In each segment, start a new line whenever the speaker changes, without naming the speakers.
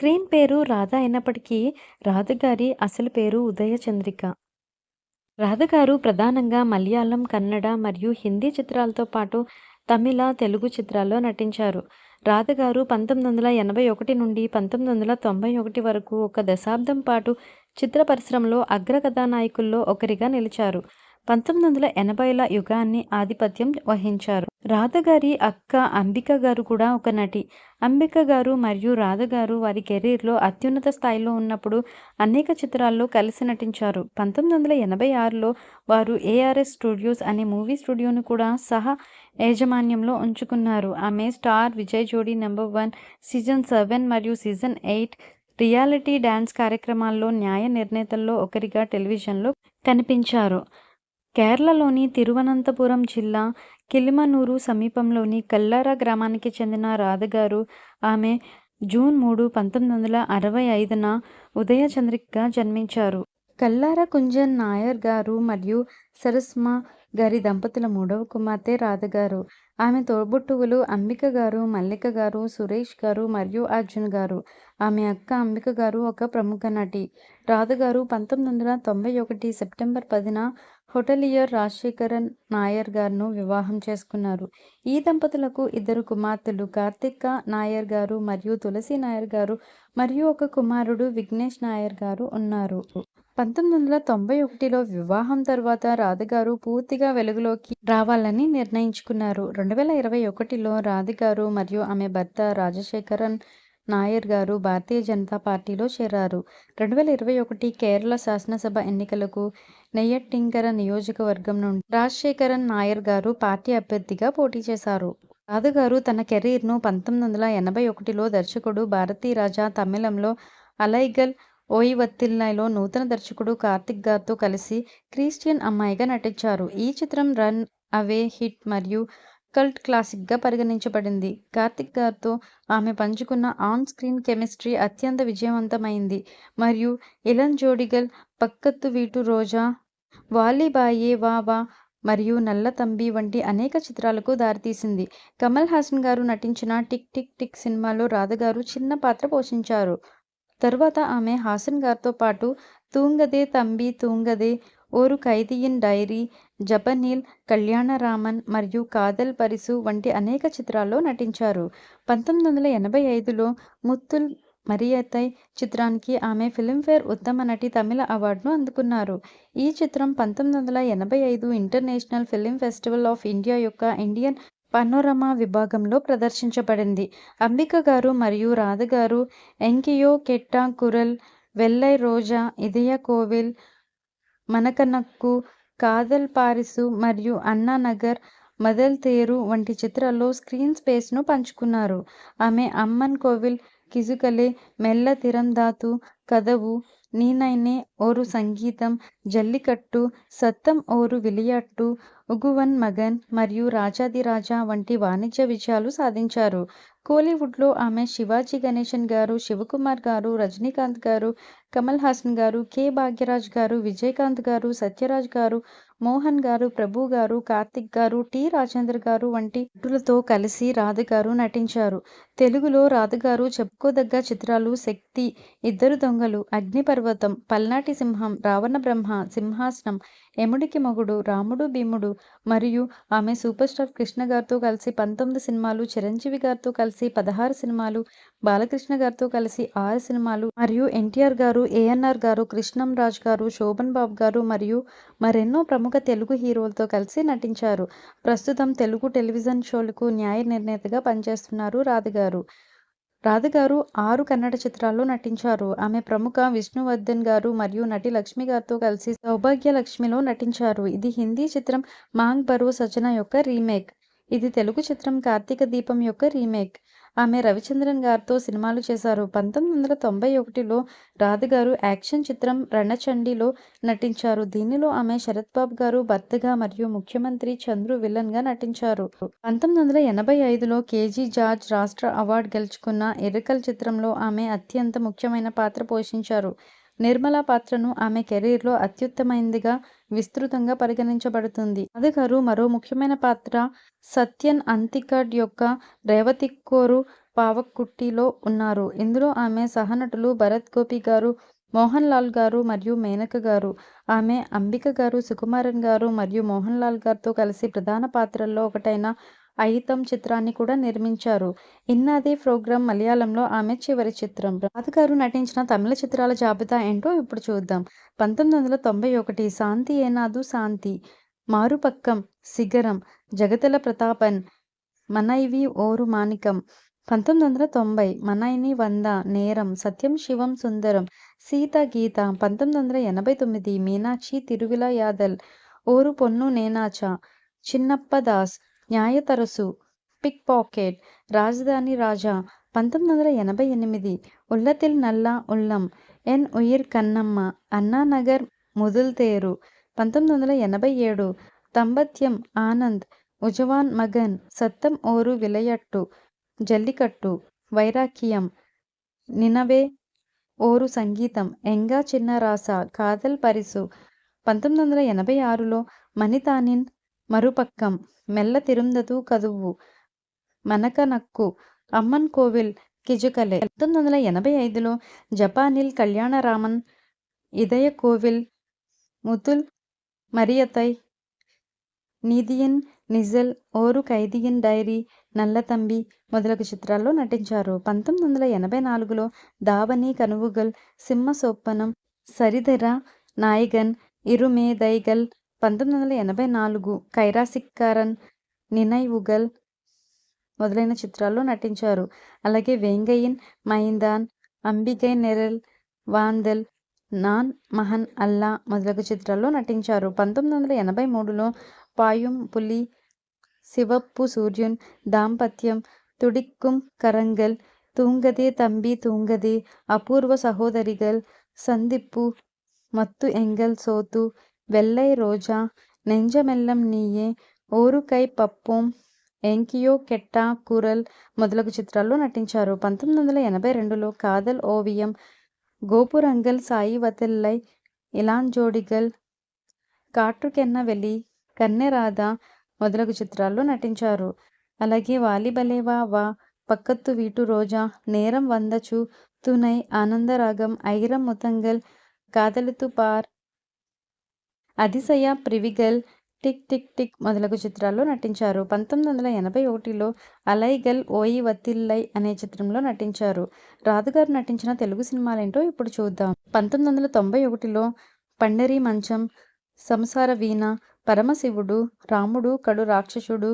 Screen పేరు రాధ అయినప్పటికీ రాధ గారి అసలు పేరు ఉదయ చంద్రిక. రాధ గారు ప్రధానంగా మలయాళం, కన్నడ మరియు హిందీ చిత్రాలతో పాటు తమిళ, తెలుగు చిత్రాల్లో నటించారు. రాధ గారు పంతొమ్మిది వందల ఎనభై ఒకటి నుండి పంతొమ్మిది వందల తొంభై ఒకటి వరకు ఒక దశాబ్దం పాటు చిత్ర పరిశ్రమలో అగ్ర కథానాయకుల్లో ఒకరిగా నిలిచారు. పంతొమ్మిది వందల ఎనభైల యుగాన్ని ఆధిపత్యం వహించారు. రాధ గారి అక్క అంబిక గారు కూడా ఒక నటి. అంబిక గారు మరియు రాధ గారు వారి కెరీర్లో అత్యున్నత స్థాయిలో ఉన్నప్పుడు అనేక చిత్రాల్లో కలిసి నటించారు. పంతొమ్మిది వందల ఎనభై ఆరులో వారు ఏఆర్ఎస్ స్టూడియోస్ అనే మూవీ స్టూడియోను కూడా సహ యాజమాన్యంలో ఉంచుకున్నారు. ఆమె star Vijay Jodi number one, season seven మరియు సీజన్ ఎయిట్ రియాలిటీ డ్యాన్స్ కార్యక్రమాల్లో న్యాయ నిర్ణేతల్లో ఒకరిగా టెలివిజన్లో కనిపించారు. కేరళలోని తిరువనంతపురం జిల్లా కిలిమనూరు సమీపంలోని కల్లార గ్రామానికి చెందిన రాధగారు ఆమె జూన్ మూడు, పంతొమ్మిది వందల అరవై ఐదున ఉదయచంద్రిక్గా జన్మించారు. కల్లార కుంజన్ నాయర్ గారు మరియు సరస్మ గారి దంపతుల మూడవ కుమార్తె రాధ గారు. ఆమె తోబుట్టువులు అంబిక గారు, మల్లిక గారు, సురేష్ గారు మరియు అర్జున్ గారు. ఆమె అక్క అంబిక గారు ఒక ప్రముఖ నటి. రాధ గారు పంతొమ్మిది వందల తొంభై ఒకటి సెప్టెంబర్ పదిన హోటలియర్ రాజశేఖరన్ నాయర్ గారును వివాహం చేసుకున్నారు. ఈ దంపతులకు ఇద్దరు కుమార్తెలు కార్తిక నాయర్ గారు మరియు తులసి నాయర్ గారు మరియు ఒక కుమారుడు విఘ్నేష్ నాయర్ గారు ఉన్నారు. పంతొమ్మిది వందల తొంభై ఒకటిలో వివాహం తర్వాత రాధగారు పూర్తిగా వెలుగులోకి రావాలని నిర్ణయించుకున్నారు. రెండు వేల ఇరవై ఒకటిలో రాధగారు మరియు ఆమె భర్త రాజశేఖరన్ నాయర్ గారు భారతీయ జనతా పార్టీలో చేరారు. రెండు వేల ఇరవై ఒకటి కేరళ శాసనసభ ఎన్నికలకు నెయ్యట్టింకర నియోజకవర్గం నుండి రాజశేఖరన్ నాయర్ గారు పార్టీ అభ్యర్థిగా పోటీ చేశారు. రాధ గారు తన కెరీర్ను పంతొమ్మిది వందల ఎనభై ఒకటిలో దర్శకుడు భారతీరాజా తమిళంలో అలైగల్ ఓయివత్తిల్లైలో నూతన దర్శకుడు కార్తిక్ గారితో కలిసి క్రిస్టియన్ అమ్మాయిగా నటించారు. ఈ చిత్రం రన్ అవే హిట్ మరియు కల్ట్ క్లాసిక్గా పరిగణించబడింది. కార్తిక్ గారితో ఆమె పంచుకున్న ఆన్ స్క్రీన్ కెమిస్ట్రీ అత్యంత విజయవంతమైంది మరియు ఇలన్ జోడిగల్, పక్కత్తు వీటు రోజా, వాలీబాయే వా వా మరియు నల్ల తంబి వంటి అనేక చిత్రాలకు దారితీసింది. కమల్ హాసన్ గారు నటించిన టిక్ టిక్ టిక్ సినిమాలో రాధ గారు చిన్న పాత్ర పోషించారు. తరువాత ఆమె హాసన్ గారితో పాటు తూంగదే తంబి తూంగదే, ఓరు ఖైదీయిన్ డైరీ, జపనీల్ కళ్యాణరామన్ మరియు కాదల్ పరిసు వంటి అనేక చిత్రాల్లో నటించారు. పంతొమ్మిది వందల ఎనభై ఐదులో ముత్తుల్ మరియతై చిత్రానికి ఆమె ఫిలింఫేర్ ఉత్తమ నటి తమిళ అవార్డును అందుకున్నారు. ఈ చిత్రం పంతొమ్మిది వందల ఎనభై ఐదు international film festival of India యొక్క ఇండియన్ పనోరమా విభాగంలో ప్రదర్శించబడింది. అంబిక గారు మరియు రాధ గారు ఎంకియో కెట్టా కురల్, వెల్లై రోజా, ఇదయ కోవిల్, మనకనక్కు, కాదల్ పారిసు మరియు అన్నానగర్ మదల్ తేరు వంటి చిత్రాల్లో స్క్రీన్ స్పేస్ను పంచుకున్నారు. ఆమె అమ్మన్ కోవిల్, కిజుకలే, మెల్ల తిరందాతు, కదవు, నీనైనే ఓరు సంగీతం, జల్లికట్టు, సత్తం ఓరు విలియాట్టు, ఉగువన్ మగన్ మరియు రాజాదిరాజా వంటి వాణిజ్య విజయాలు సాధించారు. కోలీవుడ్లో ఆమె శివాజీ గణేశన్ గారు, శివకుమార్ గారు, రజనీకాంత్ గారు, కమల్ హాసన్ గారు, కె భాగ్యరాజ్ గారు, విజయకాంత్ గారు, సత్యరాజ్ గారు, మోహన్ గారు, ప్రభు గారు, కార్తిక్ గారు, టి రాజేంద్ర గారు వంటి నటులతో కలిసి రాధ గారు నటించారు. తెలుగులో రాధ గారు చెప్పుకోదగ్గ చిత్రాలు శక్తి, ఇద్దరు దొంగలు, అగ్నిపర్వతం, పల్నాటి సింహం, రావణ బ్రహ్మ సింహాసనం, యముడికి మగుడు రాముడు భీముడు మరియు ఆమె సూపర్ స్టార్ కృష్ణ గారితో కలిసి పంతొమ్మిది సినిమాలు, చిరంజీవి గారితో కలిసి పదహారు సినిమాలు, బాలకృష్ణ గారితో కలిసి ఆరు సినిమాలు మరియు ఎన్టీఆర్ గారు, ఏఎన్ఆర్ గారు, కృష్ణం రాజ్ గారు, శోభన్ బాబు గారు మరియు మరెన్నో ప్రముఖ తెలుగు హీరోలతో కలిసి నటించారు. ప్రస్తుతం తెలుగు టెలివిజన్ షోలకు న్యాయ నిర్ణేతగా పనిచేస్తున్నారు రాధ గారు. రాధ గారు ఆరు కన్నడ చిత్రాల్లో నటించారు. ఆమె ప్రముఖ విష్ణువర్ధన్ గారు మరియు నటి లక్ష్మి గారితో కలిసి సౌభాగ్యలక్ష్మిలో నటించారు. ఇది హిందీ చిత్రం మాంగ్ బరో సజన యొక్క రీమేక్. ఇది తెలుగు చిత్రం కార్తీక దీపం యొక్క రీమేక్. ఆమె రవిచంద్రన్ గారితో సినిమాలు చేశారు. పంతొమ్మిది వందల తొంభై ఒకటిలో రాధ గారు యాక్షన్ చిత్రం రణచండిలో నటించారు. దీనిలో ఆమె శరత్ బాబు గారు భర్తగా మరియు ముఖ్యమంత్రి చంద్రు విలన్గా నటించారు. పంతొమ్మిది వందల ఎనభై ఐదులో కేజీ జార్జ్ రాష్ట్ర అవార్డు గెలుచుకున్న ఎర్రకల్ చిత్రంలో ఆమె అత్యంత ముఖ్యమైన పాత్ర పోషించారు. నిర్మల పాత్రను ఆమె కెరీర్లో అత్యుత్తమైందిగా విస్తృతంగా పరిగణించబడుతుంది. అధికారు మరో ముఖ్యమైన పాత్ర సత్యన్ అంతికాడ్ యొక్క రేవతిక్కోరు పావక్కుట్టిలో ఉన్నారు. ఇందులో ఆమె సహనటులు భరత్ గోపి గారు, మోహన్ లాల్ గారు మరియు మేనక గారు. ఆమె అంబిక గారు, సుకుమారన్ గారు మరియు మోహన్ లాల్ గారితో కలిసి ప్రధాన పాత్రల్లో ఒకటైన అయితం చిత్రాన్ని కూడా నిర్మించారు. ఇన్నాది ప్రోగ్రామ్ మలయాళంలో ఆమె చివరి చిత్రం. రాధ గారు నటించిన తమిళ చిత్రాల జాబితా ఏంటో ఇప్పుడు చూద్దాం. పంతొమ్మిది వందల తొంభై ఒకటి శాంతి ఏనాదు శాంతి, మారుపక్కం, శిఖరం, జగతల ప్రతాపన్, మనైవి ఓరు మాణికం. పంతొమ్మిది వందల తొంభై మనైని వంద, నేరం, సత్యం శివం సుందరం, సీత గీత. పంతొమ్మిది వందల ఎనభై తొమ్మిది మీనాక్షి తిరువిళయాదల్, ఓరు పొన్ను నేనాచ, చిన్నప్ప దాస్, న్యాయతరసు, పిక్ పాకెట్, రాజధాని రాజా. పంతొమ్మిది వందల ఎనభై ఎనిమిది ఉల్లతిల్ నల్లా ఉల్లం, ఎన్ ఉయిర్ కన్నమ్మ, అన్నానగర్ ముదుల్తేరు. పంతొమ్మిది వందల ఎనభై ఏడు తంబత్యం ఆనంద్, ఉజవాన్ మగన్, సత్తం ఓరు విలయట్టు, జల్లికట్టు, వైరాకియం, నినవే ఓరు సంగీతం, ఎంగా చిన్నరాస కాదల్ పరిసు. పంతొమ్మిది వందల ఎనభై ఆరులో మణితానిన్, మరుపక్కం, మెల్ల తిరుందతు కదువు, మనకనక్కు, అమ్మన్ కోవిల్, కిజుకలే. పంతొమ్మిది వందల ఎనభై ఐదులో జపానిల్ కళ్యాణరామన్, ఇదయ కోవిల్, ముతుల్ మరియతై, నీదియిన్ నిజల్, ఓరు ఖైదియన్ డైరీ, నల్లతంబి మొదలగు చిత్రాల్లో నటించారు. పంతొమ్మిది వందల ఎనభై నాలుగులో దావని కనువుగల్, సింహ సోప్పనం, సరిధర నాయగన్, ఇరుమే దైగల్. పంతొమ్మిది వందల ఎనభై నాలుగు కైరాసిక్కారన్, ఉగల్ మొదలైన చిత్రాల్లో నటించారు. అలాగే వేంగయిన్ మైందాన్, అంబికై నెరల్, వాందల్, నాన్ మహన్ అల్లా మొదలగు చిత్రాల్లో నటించారు. పంతొమ్మిది వందల ఎనభై మూడులో పాయుం పులి, శివప్పు సూర్యున్, దాంపత్యం, తుడిక్కుం కరంగల్, తూంగదే తంబి తూంగదే, అపూర్వ సహోదరిగల్, సందిప్పు, మత్తు ఎంగల్ సోతు, వెల్లై రోజా, నెంజమెల్లం నీయే, ఓరుకై కై ఎంకియో కెట్టా కురల్ మొదలగు చిత్రాల్లో నటించారు. పంతొమ్మిది వందల ఎనభై రెండులో కాదల్ ఓవియం, గోపురంగల్ సాయి వతిల్లై ఇలాన్ జోడిగల్ కాట్రుకెన్న వెలి, కన్నెరాధ మొదలగు చిత్రాల్లో నటించారు. అలాగే వాలిబలేవా వా, పక్కత్తు వీటు రోజా, నేరం వందచు, తునై, ఆనందరాగం, Aayiram Muthangal, Kadhalithu Paar, Adhisaya Piravigal, tick tick tick మొదలగు చిత్రాల్లో నటించారు. పంతొమ్మిది వందల ఎనభై ఒకటిలో అలైగల్ ఓయి వతిల్లై అనే చిత్రంలో నటించారు. రాధుగారు నటించిన తెలుగు సినిమాలేంటో ఇప్పుడు చూద్దాం. పంతొమ్మిది వందల తొంభై ఒకటిలో పండరి మంచం, సంసార వీణ, పరమశివుడు, రాముడు కడు రాక్షసుడు.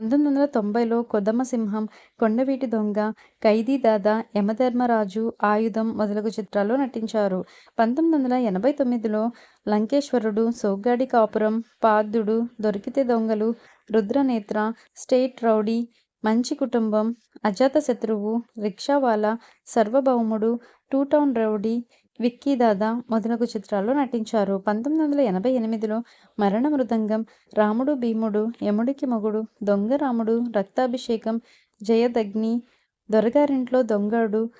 పంతొమ్మిది వందల తొంభైలో కొదమసింహం, కొండవీటి దొంగ, ఖైదీ దాదా, యమధర్మరాజు, ఆయుధం మొదలగు చిత్రాల్లో నటించారు. పంతొమ్మిది వందల ఎనభై తొమ్మిదిలో లంకేశ్వరుడు, సోగ్గాడి కాపురం, పాద్యుడు దొరికితే దొంగలు, రుద్రనేత్ర, స్టేట్ రౌడీ, మంచి Kutumbam, Ajatashatruvu, Rickshawala, Sarvabhoumudu, two town rowdy, Vicky Dada మొదలగు చిత్రాల్లో నటించారు. పంతొమ్మిది వందల ఎనభై ఎనిమిదిలో మరణ మృదంగం, రాముడు భీముడు, యముడికి మొగుడు, దొంగ రాముడు, రక్తాభిషేకం, జయదగ్ని, దొరగారింట్లో దొంగడు,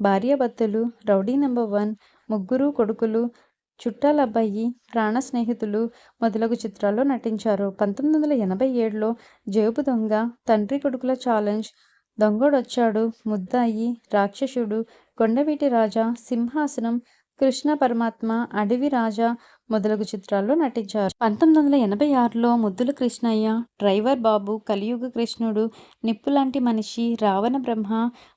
భార్యాభర్తలు, రౌడీ నెంబర్ వన్, ముగ్గురు కొడుకులు, చుట్టాలబ్బాయి, ప్రాణ స్నేహితులు మొదలగు చిత్రాల్లో నటించారు. పంతొమ్మిది వందల ఎనభై ఏడులో జేబు దొంగ, తండ్రి కొడుకుల ఛాలెంజ్, దొంగోడొచ్చాడు, ముద్దాయి, రాక్షసుడు, కొండవీటి రాజా, సింహాసనం, కృష్ణ పరమాత్మ, అడవి రాజా మొదలగు చిత్రాల్లో నటించారు. పంతొమ్మిది వందల ఎనభై ఆరులో ముద్దుల కృష్ణయ్య, డ్రైవర్ బాబు, కలియుగ కృష్ణుడు, నిప్పులాంటి మనిషి, రావణ బ్రహ్మ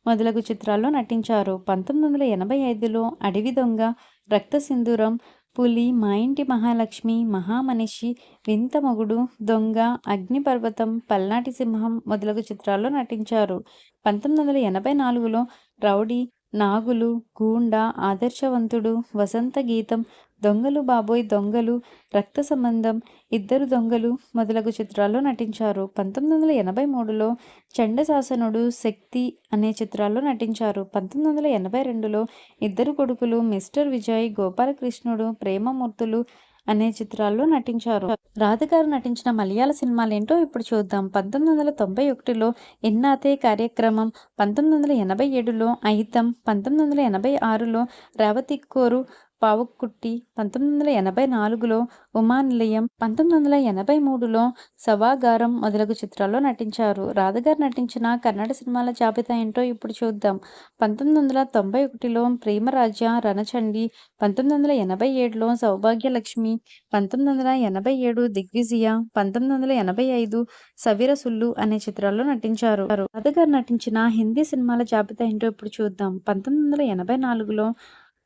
మొదలగు చిత్రాల్లో నటించారు. పంతొమ్మిది వందల ఎనభై ఐదులో అడవి దొంగ, రక్త సింధూరం పులి, మా ఇంటి మహాలక్ష్మి, మహామనిషి, వింత మొగుడు, దొంగ, అగ్నిపర్వతం, పల్నాటి సింహం మొదలగు చిత్రాల్లో నటించారు. పంతొమ్మిది వందల ఎనభై నాలుగులో రౌడీ, నాగులు, గూండా, ఆదర్శవంతుడు, వసంత గీతం, దొంగలు బాబోయ్ దొంగలు, రక్త సంబంధం, ఇద్దరు దొంగలు మొదలగు చిత్రాల్లో నటించారు. పంతొమ్మిది వందల ఎనభై మూడులో చండశాసనుడు, శక్తి అనే చిత్రాల్లో నటించారు. పంతొమ్మిది వందల ఎనభై రెండులో ఇద్దరు కొడుకులు, మిస్టర్ విజయ్, గోపాలకృష్ణుడు, ప్రేమమూర్తులు అనే చిత్రాల్లో నటించారు. రాధ గారు నటించిన మలయాళ సినిమాలేంటో ఇప్పుడు చూద్దాం. పంతొమ్మిది వందల తొంభై ఒకటిలో ఎన్నాతే కార్యక్రమం, పంతొమ్మిది వందల ఎనభై ఏడులో అయితం, పంతొమ్మిది వందల ఎనభై ఆరులో రేవతిక్కోరు, పావుకుట్టి పంతొమ్మిది వందల ఎనభై నాలుగులో ఉమానిలయం పంతొమ్మిది వందల ఎనభై మూడులో సవాగారం మొదలగు చిత్రాల్లో నటించారు. రాధగారు నటించిన కన్నడ సినిమాల జాబితా ఏంటో ఇప్పుడు చూద్దాం. పంతొమ్మిది వందల తొంభై ఒకటిలో ప్రేమరాజ్య రణచండి పంతొమ్మిది వందల ఎనభై ఏడులో సౌభాగ్యలక్ష్మి పంతొమ్మిది వందల ఎనభై ఏడు దిగ్విజయ పంతొమ్మిది వందల ఎనభై ఐదు సవిరసుల్లు అనే చిత్రాల్లో నటించారు. రాధగారు నటించిన హిందీ సినిమాల జాబితా ఏంటో ఇప్పుడు చూద్దాం. పంతొమ్మిది వందల ఎనభై నాలుగులో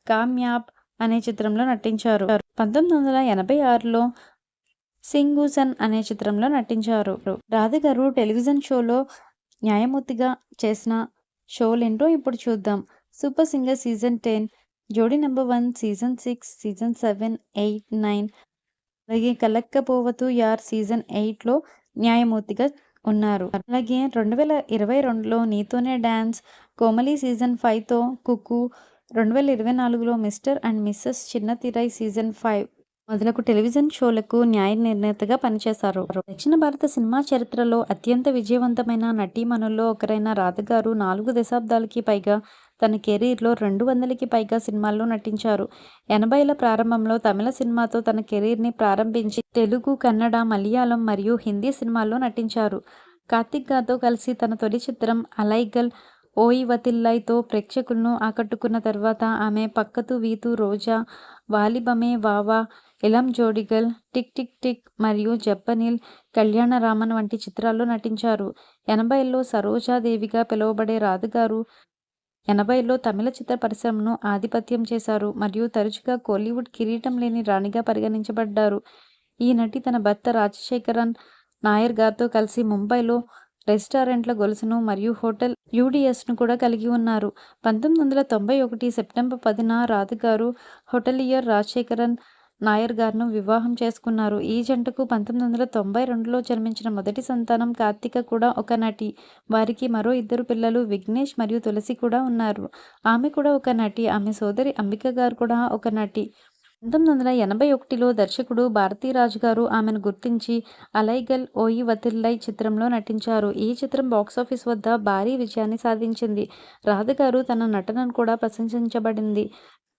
కామ్యాబ్ అనే చిత్రంలో నటించారు. పంతొమ్మిది వందల ఎనభై ఆరులో సింగూసన్ అనే చిత్రంలో నటించారు. రాధ గారు టెలివిజన్ షోలో న్యాయమూర్తిగా చేసిన షోలేంటో ఇప్పుడు చూద్దాం. Super singer season ten Jodi number one season six season seven eight nine అలాగే కలక్కపోవతు యార్ సీజన్ ఎయిట్లో న్యాయమూర్తిగా ఉన్నారు. అలాగే రెండు వేల ఇరవై రెండులో నీతోనే డ్యాన్స్ కోమలి సీజన్ ఫైవ్తో కుక్కు రెండు వేల ఇరవై నాలుగులో mister and missus Chinnathirai season five మొదలగు టెలివిజన్ షోలకు న్యాయ నిర్ణేతగా పనిచేశారు. దక్షిణ భారత సినిమా చరిత్రలో అత్యంత విజయవంతమైన నటీమణుల్లో ఒకరైన రాధగారు నాలుగు దశాబ్దాలకి పైగా తన కెరీర్లో రెండు వందలకి పైగా సినిమాల్లో నటించారు. ఎనభైల ప్రారంభంలో తమిళ సినిమాతో తన కెరీర్ని ప్రారంభించి తెలుగు కన్నడ మలయాళం మరియు హిందీ సినిమాల్లో నటించారు. కార్తిక్ గాతో కలిసి తన తొలి చిత్రం అలైగల్ ఓయి వతిల్లైతో ప్రేక్షకులను ఆకట్టుకున్న తర్వాత ఆమె పక్కతు వీతు రోజా వాలిబమే వావా ఎలం జోడిగల్ టిక్ టిక్ టిక్ మరియు జప్పనీల్ కళ్యాణరామన్ వంటి చిత్రాల్లో నటించారు. ఎనభైలో సరోజాదేవిగా పిలువబడే రాధగారు ఎనభైలో తమిళ చిత్ర పరిశ్రమను ఆధిపత్యం చేశారు మరియు తరచుగా కోలీవుడ్ కిరీటం లేని రాణిగా పరిగణించబడ్డారు. ఈ నటి తన భర్త రాజశేఖరన్ నాయర్ గారితో కలిసి ముంబైలో రెస్టారెంట్ల గొలుసును మరియు హోటల్ యూడిఎస్ను కూడా కలిగి ఉన్నారు. పంతొమ్మిది వందల తొంభై ఒకటి సెప్టెంబర్ పదిన రాధగారు హోటలియర్ రాజశేఖరన్ నాయర్ గారిను వివాహం చేసుకున్నారు. ఈ జంటకు పంతొమ్మిది వందల తొంభై రెండులో జన్మించిన మొదటి సంతానం కార్తిక కూడా ఒక నటి. వారికి మరో ఇద్దరు పిల్లలు విఘ్నేష్ మరియు తులసి కూడా ఉన్నారు. ఆమె కూడా ఒక నటి. ఆమె సోదరి అంబిక గారు కూడా ఒక నటి. పంతొమ్మిది వందల ఎనభై ఒకటిలో దర్శకుడు భారతీరాజు గారు ఆమెను గుర్తించి అలైగల్ ఓయి వతిల్లై చిత్రంలో నటించారు. ఈ చిత్రం బాక్సాఫీస్ వద్ద భారీ విజయాన్ని సాధించింది. రాధ గారు తన నటనను కూడా ప్రశంసించబడింది.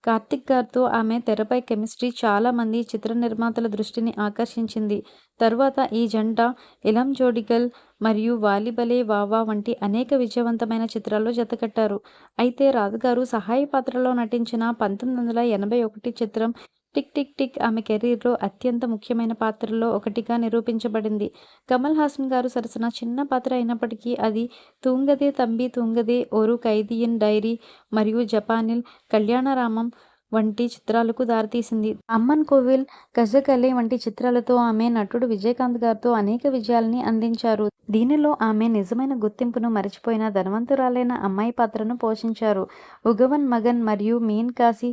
కార్తిక్ గారితో ఆమె తెరపై కెమిస్ట్రీ చాలా మంది చిత్ర నిర్మాతల దృష్టిని ఆకర్షించింది. తరువాత ఈ జంట ఇలం జోడిగల్ మరియు వాలిబలే వావా వంటి అనేక విజయవంతమైన చిత్రాల్లో జతకట్టారు అయితే రాధగారు సహాయ పాత్రలో నటించిన పంతొమ్మిది వందల ఎనభై ఒకటి చిత్రం టిక్ టిక్ టిక్ ఆమె కెరీర్లో అత్యంత ముఖ్యమైన పాత్రల్లో ఒకటిగా నిరూపించబడింది. కమల్ హాసన్ గారు సరసన చిన్న పాత్ర అయినప్పటికీ అది తూంగదే తంబి తూంగదే ఓరు ఖైదీయన్ డైరీ మరియు జపానిల్ కళ్యాణరామం వంటి చిత్రాలకు దారితీసింది. అమ్మన్ కోవిల్ గజకలే వంటి చిత్రాలతో ఆమె నటుడు విజయకాంత్ గారితో అనేక విజయాల్ని అందించారు. దీనిలో ఆమె నిజమైన గుర్తింపును మరిచిపోయిన ధనవంతురాలైన అమ్మాయి పాత్రను పోషించారు. ఉగవన్ మగన్ మరియు మీన్ కాశీ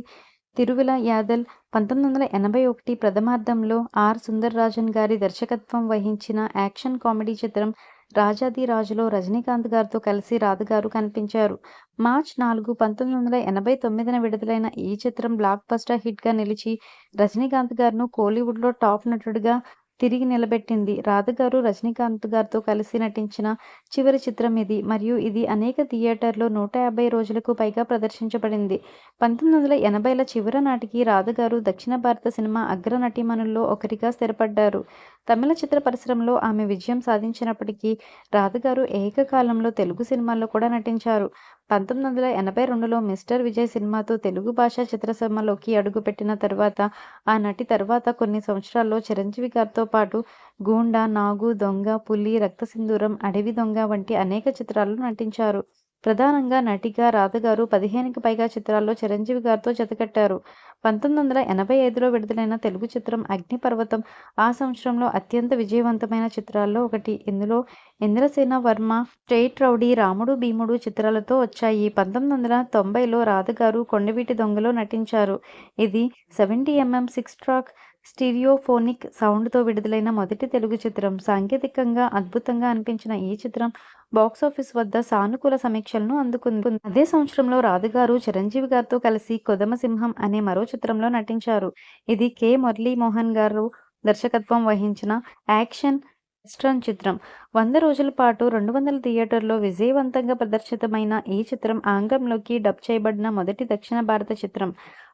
తిరువిల యాదల్ పంతొమ్మిది వందల ఎనభై ఒకటి ప్రథమార్థంలో ఆర్ సుందర్రాజన్ గారి దర్శకత్వం వహించిన యాక్షన్ కామెడీ చిత్రం రాజాది రాజులో రజనీకాంత్ గారితో కలిసి రాధగారు కనిపించారు. మార్చ్ నాలుగు పంతొమ్మిది వందల ఎనభై తొమ్మిదిన విడుదలైన ఈ చిత్రం బ్లాక్ బస్టర్ హిట్గా నిలిచి రజనీకాంత్ గారును కోలీవుడ్లో టాప్ నటుడిగా తిరిగి నిలబెట్టింది. రాధగారు రజనీకాంత్ గారితో కలిసి నటించిన చివరి చిత్రం ఇది. మరియు ఇది అనేక థియేటర్లో నూట యాభై రోజులకు పైగా ప్రదర్శించబడింది. పంతొమ్మిది వందల ఎనభైల చివరి నాటికి రాధగారు దక్షిణ భారత సినిమా అగ్ర నటీమణుల్లో ఒకరిగా స్థిరపడ్డారు. తమిళ చిత్ర పరిశ్రమలో ఆమె విజయం సాధించినప్పటికీ రాధగారు ఏకకాలంలో తెలుగు సినిమాల్లో కూడా నటించారు. పంతొమ్మిది వందల ఎనభై రెండులో మిస్టర్ విజయ్ సినిమాతో తెలుగు భాషా చిత్రసీమలోకి అడుగుపెట్టిన తర్వాత ఆ నటి తర్వాత కొన్ని సంవత్సరాల్లో చిరంజీవి గారితో పాటు గూండా నాగు దొంగ పులి రక్తసింధూరం అడవి దొంగ వంటి అనేక చిత్రాల్లో నటించారు. ప్రధానంగా నటిగా రాధగారు పదిహేనుకి పైగా చిత్రాల్లో చిరంజీవి గారితో జతకట్టారు. పంతొమ్మిది వందల ఎనభై ఐదులో విడుదలైన తెలుగు చిత్రం అగ్నిపర్వతం ఆ సంవత్సరంలో అత్యంత విజయవంతమైన చిత్రాల్లో ఒకటి. ఇందులో ఇంద్రసేన వర్మ స్టేట్ రౌడీ రాముడు భీముడు చిత్రాలతో వచ్చాయి. పంతొమ్మిది వందల తొంభైలో రాధగారు కొండవీటి దొంగలో నటించారు. ఇది seventy MM six track stereophonic సౌండ్తో విడుదలైన మొదటి తెలుగు చిత్రం సాంకేతికంగా అద్భుతంగా అనిపించిన ఈ చిత్రం బాక్సాఫీస్ వద్ద సానుకూల సమీక్షలను అందుకుంది అదే సంవత్సరంలో రాధుగారు చిరంజీవి గారితో కలిసి కొదమసింహం అనే మరో చిత్రంలో నటించారు ఇది కె మురళీమోహన్ గారు దర్శకత్వం వహించిన యాక్షన్ వెస్ట్రన్ చిత్రం. వంద రోజుల పాటు రెండు వందల థియేటర్లో విజయవంతంగా ప్రదర్శితమైన ఈ చిత్రం ఆంగ్లంలోకి డబ్ చేయబడిన మొదటి దక్షిణ భారత చిత్రం.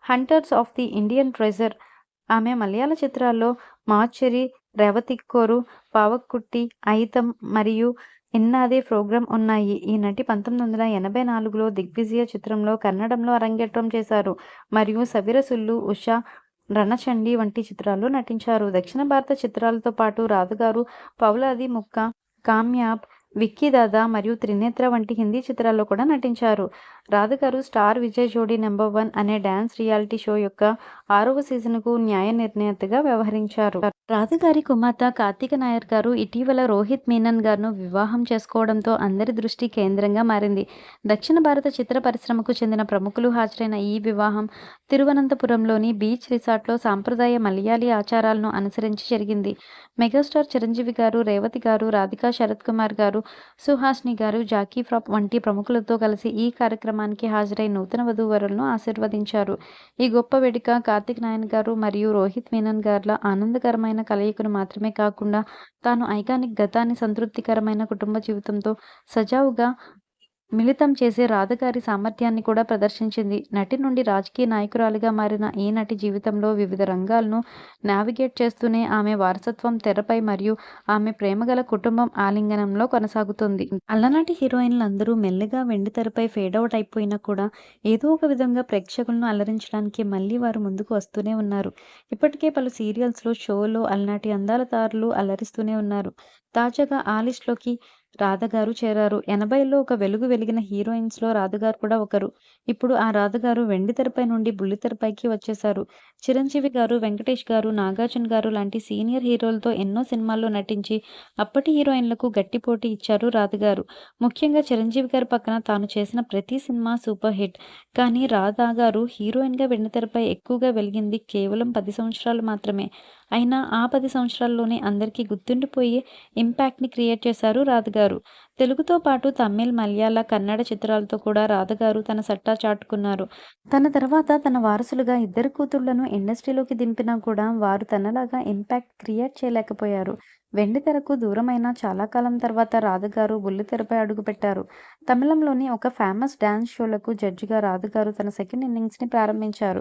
'Hunters of the Indian treasure' ఆమె మలయాళ చిత్రాల్లో 'మాచ్చరి', 'రెవతిక్కోరు', 'పావక్కుట్టి', 'అయితం' మరియు 'ఇన్నాదే ప్రోగ్రామ్' ఉన్నాయి. ఈ నటి పంతొమ్మిది వందల ఎనభై నాలుగులో 'దిగ్విజయ' చిత్రంలో కన్నడంలో అరంగేట్రం చేశారు మరియు 'సవిరసుల్లు', 'ఉష', 'రణచండి' వంటి చిత్రాల్లో నటించారు. దక్షిణ భారత చిత్రాలతో పాటు రాధగారు 'పౌలాది ముక్క', 'కామ్యాబ్', 'విక్కీ దాదా' మరియు 'త్రినేత్ర' వంటి హిందీ చిత్రాల్లో కూడా నటించారు. రాధగారు 'star Vijay Jodi number one' అనే డాన్స్ రియాలిటీ షో యొక్క ఆరవ సీజన్కు న్యాయ నిర్ణేతగా వ్యవహరించారు. రాధగారి కుమార్తె కార్తిక నాయర్ గారు ఇటీవల రోహిత్ మీనన్ గారును వివాహం చేసుకోవడంతో అందరి దృష్టి కేంద్రంగా మారింది. దక్షిణ భారత చిత్ర పరిశ్రమకు చెందిన ప్రముఖులు హాజరైన ఈ వివాహం తిరువనంతపురంలోని బీచ్ రిసార్ట్లో సాంప్రదాయ మలయాళీ ఆచారాలను అనుసరించి జరిగింది. మెగాస్టార్ చిరంజీవి గారు, రేవతి గారు, రాధికా శరత్ కుమార్ గారు, సుహాస్ని గారు, జాకీ ఫ్రాప్ వంటి ప్రముఖులతో కలిసి ఈ కార్యక్రమం కార్యక్రమానికి హాజరై నూతన వధూవరులను ఆశీర్వదించారు. ఈ గొప్ప వేడుక కార్తిక్ నాయన్ గారు మరియు రోహిత్ మీనన్ గార్ల ఆనందకరమైన కలయికను మాత్రమే కాకుండా తాను ఐకానిక్ గతాన్ని సంతృప్తికరమైన కుటుంబ జీవితంతో సజావుగా మిళితం చేసే రాధగారి సామర్థ్యాన్ని కూడా ప్రదర్శించింది. నటి నుండి రాజకీయ నాయకురాలిగా మారిన ఈ నటి జీవితంలో వివిధ రంగాలను నావిగేట్ చేస్తూనే ఆమె వారసత్వం తెరపై మరియు ఆమె ప్రేమగల కుటుంబం ఆలింగనంలో కొనసాగుతుంది అలనాటి హీరోయిన్లందరూ మెల్లిగా వెండితెరపై ఫేడౌట్ అయిపోయినా కూడా ఏదో ఒక విధంగా ప్రేక్షకులను అలరించడానికి మళ్ళీ వారు ముందుకు వస్తూనే ఉన్నారు. ఇప్పటికే పలు సీరియల్స్లో, షోలో అలనాటి అందాల తారులు అలరిస్తూనే ఉన్నారు. తాజాగా ఆ లిస్ట్లోకి రాధగారు చేరారు. ఎనభైలో ఒక వెలుగు వెలిగిన హీరోయిన్స్లో రాధగారు కూడా ఒకరు. ఇప్పుడు ఆ రాధగారు వెండితెరపై నుండి బుల్లితెరపైకి వచ్చేశారు. చిరంజీవి గారు, వెంకటేష్ గారు, నాగార్జున గారు లాంటి సీనియర్ హీరోలతో ఎన్నో సినిమాల్లో నటించి అప్పటి హీరోయిన్లకు గట్టి పోటీ ఇచ్చారు రాధగారు. ముఖ్యంగా చిరంజీవి గారి పక్కన తాను చేసిన ప్రతి సినిమా సూపర్ హిట్. కానీ రాధా గారు హీరోయిన్గా వెండితెరపై ఎక్కువగా వెలిగింది కేవలం పది సంవత్సరాలు మాత్రమే. అయినా ఆ పది సంవత్సరాల్లోనే అందరికీ గుర్తుండిపోయే ఇంపాక్ట్ని క్రియేట్ చేశారు రాధగారు. తెలుగుతో పాటు తమిళ్, మలయాళ, కన్నడ చిత్రాలతో కూడా రాధగారు తన సట్టా చాటుకున్నారు. తన తర్వాత తన వారసులుగా ఇద్దరు కూతుళ్ళను ఇండస్ట్రీలోకి దింపినా కూడా వారు తనలాగా ఇంపాక్ట్ క్రియేట్ చేయలేకపోయారు. వెండితెరకు దూరమైన చాలా కాలం తర్వాత రాధగారు బుల్లితెరపై అడుగుపెట్టారు. తమిళంలోని ఒక ఫేమస్ డాన్స్ షోలకు జడ్జిగా రాధగారు తన సెకండ్ ఇన్నింగ్స్ని ప్రారంభించారు.